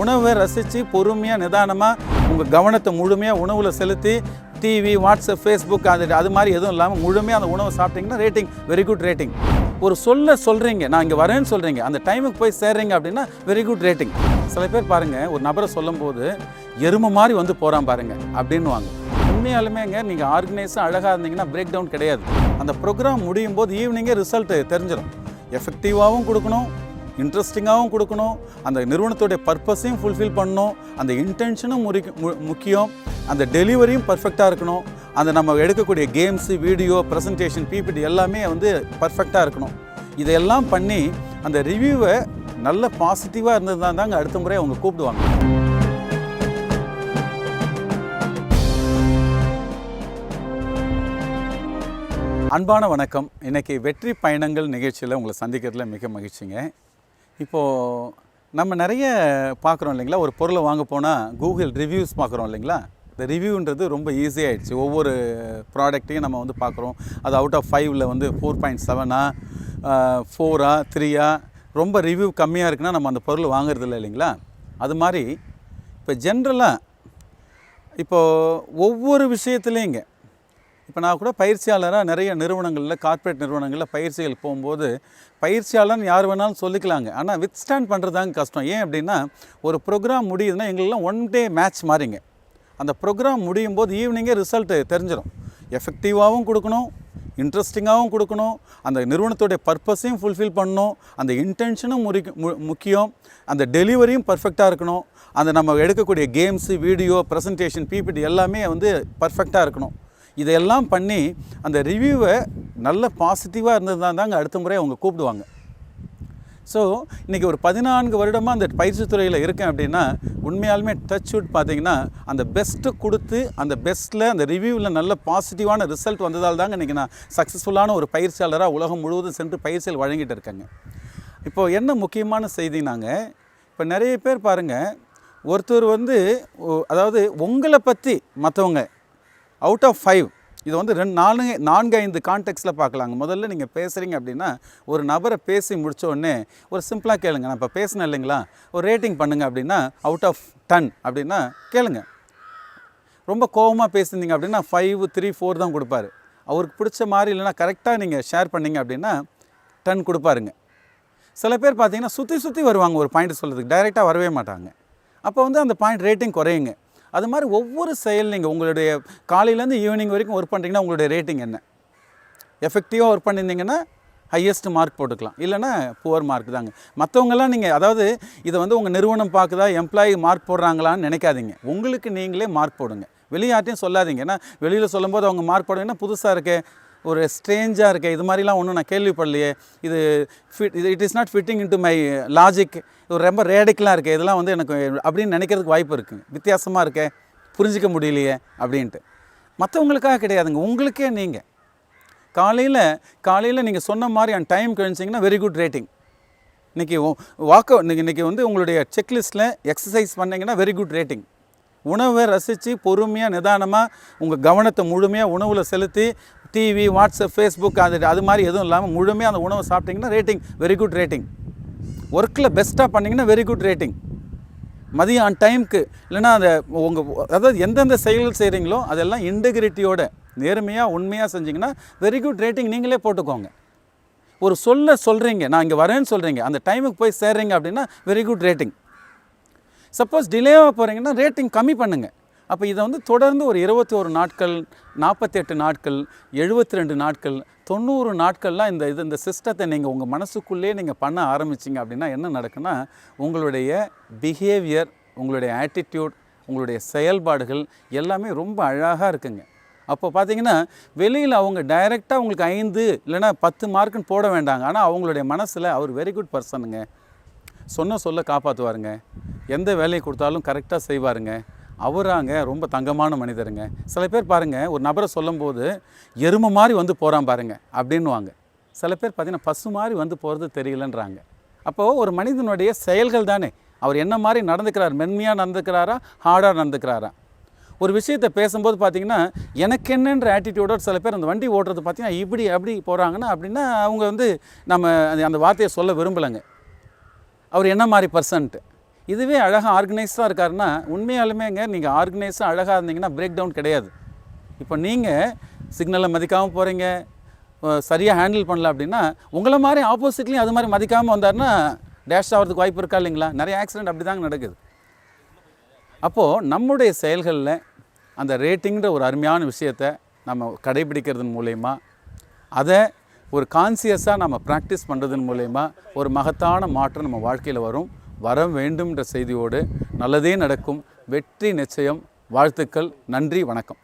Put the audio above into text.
உணவை ரசித்து பொறுமையாக நிதானமாக உங்கள் கவனத்தை முழுமையாக உணவில் செலுத்தி டிவி வாட்ஸ்அப் ஃபேஸ்புக் அது அது மாதிரி எதுவும் இல்லாமல் முழுமையாக அந்த உணவை சாப்பிட்டீங்கன்னா ரேட்டிங் வெரி குட் ரேட்டிங் ஒரு சொல்ல சொல்கிறீங்க நான் இங்கே வரேன்னு சொல்கிறீங்க அந்த டைமுக்கு போய் சேர்றீங்க அப்படின்னா வெரி குட் ரேட்டிங் சில பேர் பாருங்கள் ஒரு நபரை சொல்லும்போது எருமை மாதிரி வந்து போகிறான் பாருங்கள் அப்படின்னுவாங்க. உண்மையாலுமேங்க நீங்கள் ஆர்கனைஸாக அழகாக இருந்தீங்கன்னா பிரேக் டவுன் கிடையாது. அந்த ப்ரோக்ராம் முடியும் போது ஈவினிங்கே ரிசல்ட்டு தெரிஞ்சிடும் எஃபெக்டிவாகவும் கொடுக்கணும் இன்ட்ரெஸ்டிங்காகவும் கொடுக்கணும். அந்த நிறுவனத்துடைய பர்பஸையும் ஃபுல்ஃபில் பண்ணணும். அந்த இன்டென்ஷனும் முறி மு- முக்கியம். அந்த டெலிவரியும் பர்ஃபெக்டாக இருக்கணும். அந்த நம்ம எடுக்கக்கூடிய கேம்ஸு வீடியோ ப்ரெசன்டேஷன் பிபிடி எல்லாமே வந்து பர்ஃபெக்டாக இருக்கணும். இதையெல்லாம் பண்ணி அந்த ரிவ்யூவை நல்ல பாசிட்டிவாக இருந்ததுனா தாங்க அடுத்த முறை அவங்க கூப்பிடுவாங்க. அன்பான வணக்கம். இன்றைக்கி வெற்றி பயணங்கள் நிகழ்ச்சியில் உங்களை சந்திக்கிறதுல மிக மகிழ்ச்சிங்க. இப்போது நம்ம நிறைய பார்க்குறோம் இல்லைங்களா? ஒரு பொருளை வாங்க போனால் கூகுள் ரிவ்யூஸ் பார்க்குறோம் இல்லைங்களா? இந்த ரிவ்யூன்றது ரொம்ப ஈஸியாகிடுச்சு ஒவ்வொரு ப்ராடக்ட்டையும் நம்ம வந்து பார்க்குறோம். அது அவுட் ஆஃப் ஃபைவ்ல வந்து ஃபோர் பாயிண்ட் செவனா ஃபோரா த்ரீயா ரொம்ப ரிவ்யூ கம்மியாக இருக்குன்னா நம்ம அந்த பொருள் வாங்குறது இல்லை இல்லைங்களா? அது மாதிரி இப்போ ஜென்ரலாக இப்போது ஒவ்வொரு விஷயத்துலேயுங்க இப்போ நான் கூட பயிற்சியாளராக நிறைய நிறுவனங்களில் கார்ப்பரேட் நிறுவனங்களில் பயிற்சிகள் போகும்போது பயிற்சியாளர்னு யார் வேணாலும் சொல்லிக்கலாங்க. ஆனால் வித் ஸ்டாண்ட் பண்ணுறதாங்க கஷ்டம். ஏன் அப்படின்னா ஒரு ப்ரோக்ராம் முடியுதுன்னா எங்களுக்கெல்லாம் ஒன் டே மேட்ச் மாறிங்க. அந்த ப்ரோக்ராம் முடியும் போது ஈவினிங்கே ரிசல்ட்டு தெரிஞ்சிடும் எஃபெக்டிவாகவும் கொடுக்கணும் இன்ட்ரெஸ்டிங்காகவும் கொடுக்கணும் அந்த நிறுவனத்துடைய பர்பஸையும் ஃபுல்ஃபில் பண்ணணும் அந்த இன்டென்ஷனும் முறி மு- முக்கியம் அந்த டெலிவரியும் பர்ஃபெக்டாக இருக்கணும் அந்த நம்ம எடுக்கக்கூடிய கேம்ஸு வீடியோ ப்ரெசன்டேஷன் பிபிடி எல்லாமே வந்து பர்ஃபெக்டாக இருக்கணும். இதையெல்லாம் பண்ணி அந்த ரிவ்யூவை நல்ல பாசிட்டிவாக இருந்ததுனா தாங்க அடுத்த முறை அவங்க கூப்பிடுவாங்க. ஸோ இன்றைக்கி ஒரு பதினான்கு வருடமாக அந்த பயிற்சித்துறையில் இருக்கேன் அப்படின்னா உண்மையாலுமே டச் வுட் பார்த்தீங்கன்னா அந்த பெஸ்ட்டு கொடுத்து அந்த பெஸ்ட்டில் அந்த ரிவ்யூவில் நல்ல பாசிட்டிவான ரிசல்ட் வந்ததால் தாங்க இன்றைக்கி நான் சக்ஸஸ்ஃபுல்லான ஒரு பயிற்சியாளராக உலகம் முழுவதும் சென்று பயிற்சிகள் வழங்கிட்டு இருக்கேங்க. இப்போது என்ன முக்கியமான செய்தினாங்க? இப்போ நிறைய பேர் பாருங்கள் ஒருத்தர் வந்து அதாவது உங்களை பற்றி மற்றவங்க அவுட் ஆஃப் ஃபைவ் இது வந்து ரெண்டு நாலு நான்கு ஐந்து கான்டெக்ட்ஸில் பார்க்கலாங்க. முதல்ல நீங்கள் பேசுகிறீங்க அப்படின்னா ஒரு நபரை பேசி முடிச்ச உடனே ஒரு சிம்பிளாக கேளுங்க. நான் இப்போ பேசினேன் இல்லைங்களா? ஒரு ரேட்டிங் பண்ணுங்கள் அப்படின்னா அவுட் ஆஃப் டன் அப்படின்னா கேளுங்க. ரொம்ப கோவமாக பேசியிருந்தீங்க அப்படின்னா ஃபைவ் த்ரீ ஃபோர் தான் கொடுப்பாரு. அவருக்கு பிடிச்ச மாதிரி இல்லைன்னா கரெக்டாக நீங்கள் ஷேர் பண்ணீங்க அப்படின்னா டன் கொடுப்பாருங்க. சில பேர் பார்த்தீங்கன்னா சுற்றி சுற்றி வருவாங்க. ஒரு பாயிண்ட் சொல்கிறதுக்கு டைரெக்டாக வரவே மாட்டாங்க. அப்போ வந்து அந்த பாயிண்ட் ரேட்டிங் குறையுங்க. அது மாதிரி ஒவ்வொரு செயல் நீங்கள் உங்களுடைய காலையிலேருந்து ஈவினிங் வரைக்கும் ஒர்க் பண்ணுறீங்கன்னா உங்களுடைய ரேட்டிங் என்ன? எஃபெக்டிவாக ஒர்க் பண்ணியிருந்தீங்கன்னா ஹையஸ்ட் மார்க் போட்டுக்கலாம். இல்லைன்னா புவர் மார்க் தாங்க. மற்றவங்கெல்லாம் நீங்கள் அதாவது இதை வந்து உங்கள் நிறுவனம் பார்க்குதா எம்ப்ளாயி மார்க் போடுறாங்களான்னு நினைக்காதீங்க. உங்களுக்கு நீங்களே மார்க் போடுங்க. வெளியாட்டையும் சொல்லாதீங்க. ஏன்னா வெளியில் சொல்லும்போது அவங்க மார்க் போடுங்கன்னா புதுசாக இருக்கே. ஒரு ஸ்ட்ரேஞ்சாக இருக்கே இது மாதிரிலாம் ஒன்றும் நான் கேள்விப்படலையே. இது ஃபிட் இது it is not fitting into my logic இது ரொம்ப ரேடிக்கலாக இருக்குது இதெல்லாம் வந்து எனக்கு அப்படின்னு நினைக்கிறதுக்கு வாய்ப்பு இருக்குது வித்தியாசமாக இருக்கே புரிஞ்சிக்க முடியலையே அப்படின்ட்டு. மற்றவங்களுக்காக கிடையாதுங்க. உங்களுக்கே நீங்கள் காலையில் காலையில் நீங்கள் சொன்ன மாதிரி அந்த டைம் கழிச்சிங்கன்னா வெரி குட் ரேட்டிங் இன்றைக்கி வாக் இன்றைக்கி இன்றைக்கி வந்து உங்களுடைய செக்லிஸ்ட்டில் எக்ஸசைஸ் பண்ணிங்கன்னா வெரி குட் ரேட்டிங் உணவை ரசித்து பொறுமையாக நிதானமாக உங்கள் கவனத்தை முழுமையாக உணவில் செலுத்தி டிவி வாட்ஸ்அப் ஃபேஸ்புக் அது அது மாதிரி எதுவும் இல்லாமல் முழுமையாக அந்த உணவை சாப்பிட்டீங்கன்னா ரேட்டிங் வெரி குட் ரேட்டிங் ஒர்க்கில் பெஸ்ட்டாக பண்ணிங்கன்னா வெரி குட் ரேட்டிங் மதியம் ஆன் டைம்க்கு இல்லைன்னா அந்த உங்கள் அதாவது எந்தெந்த செயல்கள் செய்கிறீங்களோ அதெல்லாம் இன்டெகிரிட்டியோட நேர்மையாக உண்மையாக செஞ்சிங்கன்னா வெரி குட் ரேட்டிங் நீங்களே போட்டுக்கோங்க. ஒரு சொல்ல சொல்கிறீங்க நான் இங்கே வரேன்னு சொல்கிறீங்க அந்த டைமுக்கு போய் சேர்றீங்க அப்படின்னா வெரி குட் ரேட்டிங் சப்போஸ் டிலேவாக போகிறீங்கன்னா ரேட்டிங் கம்மி பண்ணுங்கள் அப்போ இதை வந்து தொடர்ந்து ஒரு இருபத்தி ஒரு நாட்கள் நாற்பத்தெட்டு நாட்கள் எழுபத்தி ரெண்டு நாட்கள் தொண்ணூறு நாட்கள்லாம் இந்த இது இந்த சிஸ்டத்தை நீங்கள் உங்கள் மனசுக்குள்ளேயே நீங்கள் பண்ண ஆரம்பிச்சிங்க அப்படின்னா என்ன நடக்குன்னா உங்களுடைய பிஹேவியர் உங்களுடைய ஆட்டிடியூட் உங்களுடைய செயல்பாடுகள் எல்லாமே ரொம்ப அழகாக இருக்குங்க. அப்போ பார்த்தீங்கன்னா வெளியில் அவங்க டைரெக்டாக உங்களுக்கு ஐந்து இல்லைன்னா பத்து மார்க்குன்னு போட வேண்டாங்க. ஆனால் அவங்களுடைய மனசில் அவர் வெரி குட் பர்சனுங்க சொன்ன சொல்ல காப்பாற்றுவாருங்க எந்த வேலையை கொடுத்தாலும் கரெக்டாக செய்வாருங்க. அவராங்க ரொம்ப தங்கமான மனிதருங்க. சில பேர் பாருங்கள் ஒரு நபரை சொல்லும்போது எருமை மாதிரி வந்து போகிறான் பாருங்கள் அப்படின்னுவாங்க. சில பேர் பார்த்தீங்கன்னா பசு மாதிரி வந்து போகிறது தெரியலன்றாங்க. அப்போது ஒரு மனிதனுடைய செயல்கள் தானே. அவர் என்ன மாதிரி நடந்துக்கிறார்? மென்மையாக நடந்துக்கிறாரா? ஹார்டாக நடந்துக்கிறாரா? ஒரு விஷயத்தை பேசும்போது பார்த்தீங்கன்னா எனக்கு என்னன்ற ஆட்டிடியூடோட சில பேர் அந்த வண்டி ஓட்டுறது பார்த்தீங்கன்னா இப்படி அப்படி போகிறாங்கன்னா அப்படின்னா அவங்க வந்து நம்ம அந்த வார்த்தையை சொல்ல விரும்பலைங்க. அவர் என்ன மாதிரி பர்சன்ட்டு இதுவே அழகாக ஆர்கனைஸ்டாக இருக்காருன்னா உண்மையாலுமேங்க நீங்கள் ஆர்கனைஸாக அழகாக இருந்தீங்கன்னா பிரேக் டவுன் கிடையாது. இப்போ நீங்கள் சிக்னலை மதிக்காமல் போகிறீங்க சரியாக ஹேண்டில் பண்ணல அப்படின்னா உங்களை மாதிரி ஆப்போசிட்லேயும் அது மாதிரி மதிக்காமல் வந்தாருன்னா டேஷ் ஆகிறதுக்கு வாய்ப்பு இருக்கா இல்லைங்களா? நிறைய ஆக்சிடென்ட் அப்படி தாங்க நடக்குது. அப்போது நம்முடைய செயல்களில் அந்த ரேட்டிங்கிற ஒரு அருமையான விஷயத்தை நம்ம கடைபிடிக்கிறதன் மூலயமா அதை ஒரு கான்சியஸாக நம்ம ப்ராக்டிஸ் பண்ணுறதன் மூலயமா ஒரு மகத்தான மாற்றம் நம்ம வாழ்க்கையில் வரும். வர வேண்டும்ன்ற செய்தியோடு நல்லதே நடக்கும். வெற்றி நிச்சயம். வாழ்த்துக்கள். நன்றி. வணக்கம்.